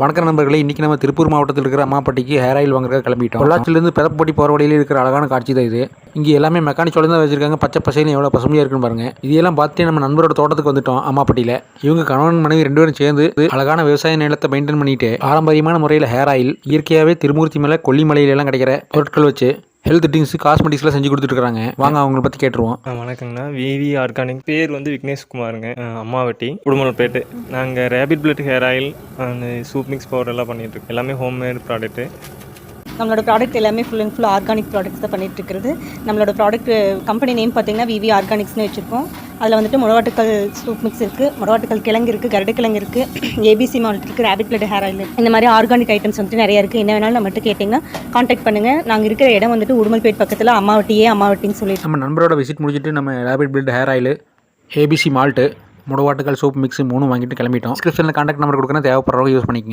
வணக்கம் நண்பர்களே இன்றைக்கி நம்ம திருப்பூர் மாவட்டத்தில் இருக்கிற அம்மாப்பட்டிக்கு ஹேர் ஆயில் வாங்குறதுக்கு கிளம்பிட்டோம். பொள்ளாச்சிலேருந்து பிறப்பட்டி போகிற வழியில் இருக்கிற அழகான காட்சி தான் இது. இங்கே எல்லாமே மெக்கானிக் தான் வச்சிருக்காங்க. பச்சை பசையில் எவ்வளோ பசுமையாக இருக்குன்னு பாருங்கள் இதெல்லாம் பார்த்துட்டு நம்ம நண்பரோட தோட்டத்துக்கு வந்துட்டோம் அம்மாப்பட்டியில். இவங்க கணவன் மனைவி ரெண்டு பேரும் சேர்ந்து அழகான விவசாய நிலத்தை மெயின்டைன் பண்ணிட்டு பாரம்பரியமான முறையில் ஹேர் ஆயில் இயற்கையாகவே திருமூர்த்தி மலை கொல்லிமலையிலெல்லாம் கிடைக்கிற பொருட்கள் வச்சு ஹெல்த் ட்ரிங்க்ஸ் காஸ்மெட்டிக்ஸ்லாம் செஞ்சு கொடுத்துட்டு இருக்காங்க வாங்க அவங்கள பற்றி கேட்டுருவோம். வணக்கங்கண்ணா. விவி ஆர்கானிக் பேர் வந்து விக்னேஷ்குமாருங்க ஆ, அம்மாவட்டி. உடுமலைப்பேட்டு நாங்கள் rapid blood hair oil and soup mix powder எல்லாம் பண்ணிட்டு இருக்கோம் எல்லாமே ஹோம்மேட் ப்ராடக்ட்டு நம்மளோட ப்ராடக்ட் எல்லாமே full and full organic products தான் பண்ணிட்டு இருக்கிறது நம்மளோட ப்ராடக்ட் கம்பெனி நேம் பார்த்தீங்கன்னா விவி ஆர்கானிக்ஸ்னு வச்சுருக்கோம். அதில் வந்துட்டு முடவாட்டுக்கல் சூப் மிக்ஸ் இருக்குது முடவாட்டுக்கல் கிழங்கு இருக்குது கரடுக்கிழங்கு இருக்குது ஏபிசி மால்ட் இருக்குது ரேபிட் பிளட் ஹேர் ஆயில் இந்த மாதிரி ஆர்கானிக் ஐட்டம்ஸ் வந்துட்டு நிறைய இருக்குது என்ன வேணாலும் நம்மகிட்ட கேட்டிங்கன்னா காண்டாக்ட் பண்ணுங்கள் நாங்கள் இருக்கிற இடம் வந்துட்டு உடுமல்பேட் பக்கத்தில் அம்மாவட்டியே அம்மாவட்டின்னு சொல்லி நம்ம நண்பரோட விசிட் முடிச்சுட்டு நம்ம rapid build hair oil ABC malt முடவாட்டுகள் soap mix மூணு வாங்கிட்டு கிளம்பிட்டோம். டிஸ்கிரிப்ஷனில் காண்டாக்ட் நம்பர் கொடுக்குறேன். தேவைப்படுறவங்க யூஸ் பண்ணிக்கங்க.